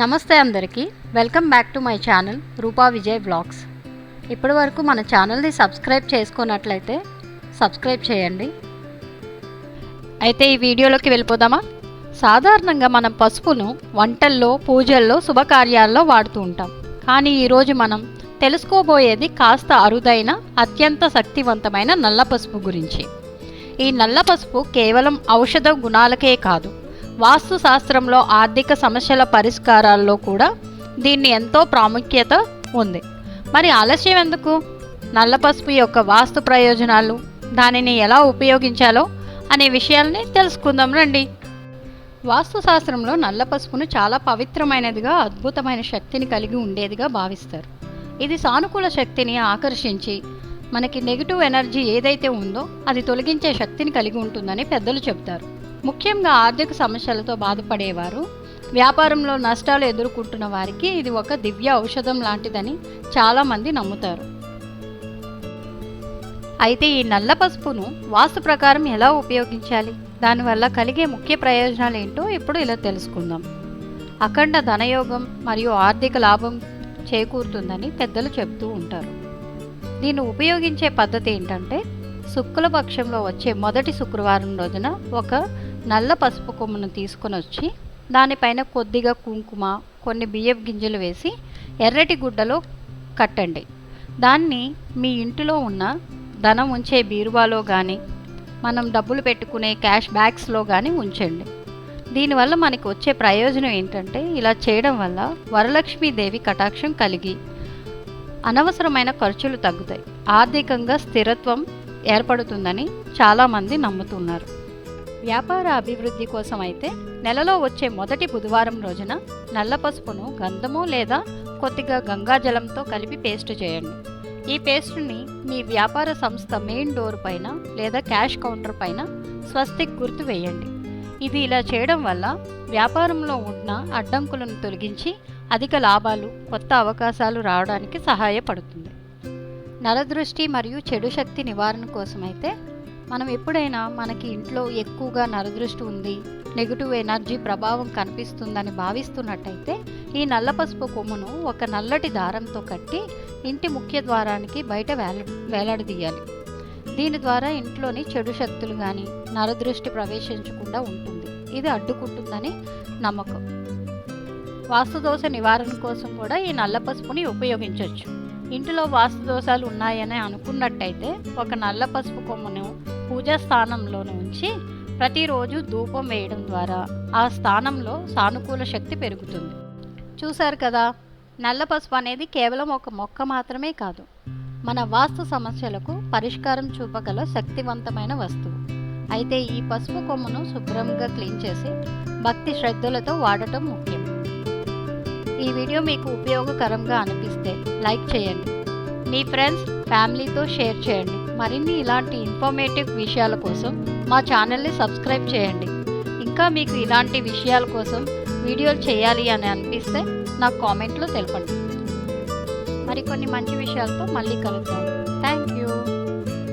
నమస్తే అందరికీ. Welcome back to my channel Roopa Vijay blogs ఇప్పటి వరకు మన ఛానల్ని సబ్స్క్రైబ్ చేసుకున్నట్లయితే సబ్స్క్రైబ్ చేయండి. అయితే ఈ వీడియోలోకి వెళ్ళిపోదామా? సాధారణంగా మనం పసుపును వంటల్లో పూజల్లో శుభకార్యాల్లో వాడుతూ ఉంటాం. కానీ ఈరోజు మనం తెలుసుకోబోయేది కాస్త అరుదైన అత్యంత శక్తివంతమైన నల్ల పసుపు గురించి. ఈ నల్ల పసుపు కేవలం ఔషధ గుణాలకే కాదు వాస్తు శాస్త్రంలో ఆర్థిక సమస్యల పరిష్కారాల్లో కూడా దీన్ని ఎంతో ప్రాముఖ్యత ఉంది. మరి ఆలస్యం ఎందుకు? నల్ల పసుపు యొక్క వాస్తు ప్రయోజనాలు దానిని ఎలా ఉపయోగించాలో అనే విషయాల్ని తెలుసుకుందాం రండి. వాస్తు శాస్త్రంలో నల్ల పసుపును చాలా పవిత్రమైనదిగా అద్భుతమైన శక్తిని కలిగి ఉండేదిగా భావిస్తారు. ఇది సానుకూల శక్తిని ఆకర్షించి మనకి నెగిటివ్ ఎనర్జీ ఏదైతే ఉందో అది తొలగించే శక్తిని కలిగి ఉంటుందని పెద్దలు చెబుతారు. ముఖ్యంగా ఆర్థిక సమస్యలతో బాధపడేవారు. వ్యాపారంలో నష్టాలు ఎదుర్కొంటున్న వారికి ఇది ఒక దివ్య ఔషధం లాంటిదని చాలామంది నమ్ముతారు. అయితే ఈ నల్ల పసుపును వాస్తు ప్రకారం ఎలా ఉపయోగించాలి? దానివల్ల కలిగే ముఖ్య ప్రయోజనాలు ఏంటో ఇప్పుడు ఇలా తెలుసుకుందాం. అఖండ ధనయోగం మరియు ఆర్థిక లాభం చేకూరుతుందని పెద్దలు చెబుతూ ఉంటారు. దీన్ని ఉపయోగించే పద్ధతి ఏంటంటే శుక్ల పక్షంలో వచ్చే మొదటి శుక్రవారం రోజున ఒక నల్ల పసుపు కొమ్మును తీసుకొని వచ్చి దానిపైన కొద్దిగా కుంకుమ కొన్ని బియ్యం గింజలు వేసి ఎర్రటి గుడ్డలో కట్టండి. దాన్ని మీ ఇంటిలో ఉన్న ధనం ఉంచే బీరువాలో కానీ మనం డబ్బులు పెట్టుకునే క్యాష్ బ్యాగ్స్లో కానీ ఉంచండి. దీనివల్ల మనకి వచ్చే ప్రయోజనం ఏంటంటే ఇలా చేయడం వల్ల వరలక్ష్మీదేవి కటాక్షం కలిగి అనవసరమైన ఖర్చులు తగ్గుతాయి. ఆర్థికంగా స్థిరత్వం ఏర్పడుతుందని చాలామంది నమ్ముతున్నారు. వ్యాపార అభివృద్ధి కోసం అయితే నెలలో వచ్చే మొదటి బుధవారం రోజున నల్ల పసుపును గంధము లేదా కొద్దిగా గంగాజలంతో కలిపి పేస్ట్ చేయండి. ఈ పేస్ట్ని మీ వ్యాపార సంస్థ మెయిన్ డోర్ పైన లేదా క్యాష్ కౌంటర్ పైన స్వస్తిక్ గుర్తు వేయండి. ఇది ఇలా చేయడం వల్ల వ్యాపారంలో ఉన్న అడ్డంకులను తొలగించి అధిక లాభాలు కొత్త అవకాశాలు రావడానికి సహాయపడుతుంది. నరదృష్టి మరియు చెడు శక్తి నివారణ కోసమైతే మనం ఎప్పుడైనా మనకి ఇంట్లో ఎక్కువగా నరదృష్టి ఉంది నెగిటివ్ ఎనర్జీ ప్రభావం కనిపిస్తుందని భావిస్తున్నట్టయితే ఈ నల్ల పసుపు కొమ్మును ఒక నల్లటి దారంతో కట్టి ఇంటి ముఖ్య ద్వారానికి బయట వేల వేలాడదీయాలి. దీని ద్వారా ఇంట్లోని చెడు శక్తులు కానీ నరదృష్టి ప్రవేశించకుండా ఉంటుంది. ఇది అడ్డుకుంటుందని నమ్మకం. వాస్తుదోష నివారణ కోసం కూడా ఈ నల్ల పసుపుని ఉపయోగించవచ్చు ఇంటిలో వాస్తు దోషాలు ఉన్నాయని అనుకున్నట్టయితే ఒక నల్ల పసుపు కొమ్మును పూజా స్థానంలోని ఉంచి ప్రతిరోజు ధూపం వేయడం ద్వారా ఆ స్థానంలో సానుకూల శక్తి పెరుగుతుంది. చూశారు కదా నల్ల పసుపు అనేది కేవలం ఒక మొక్క మాత్రమే కాదు మన వాస్తు సమస్యలకు పరిష్కారం చూపగల శక్తివంతమైన వస్తువు. అయితే ఈ పసుపు కొమ్మును శుభ్రంగా క్లీన్ చేసి భక్తి శ్రద్ధలతో వాడటం ముఖ్యం. ఈ వీడియో మీకు ఉపయోగకరంగా నచ్చితే లైక్ చేయండి. మీ ఫ్రెండ్స్ ఫ్యామిలీతో షేర్ చేయండి. మరిన్ని ఇలాంటి ఇన్ఫర్మేటివ్ విషయాల కోసం మా ఛానల్ని సబ్స్క్రైబ్ చేయండి. ఇంకా మీకు ఇలాంటి విషయాల కోసం వీడియోలు చేయాలి అని అనిపిస్తే నాకు కామెంట్లో తెలపండి. మరికొన్ని మంచి విషయాలతో మళ్ళీ కలుద్దాం. Thank you.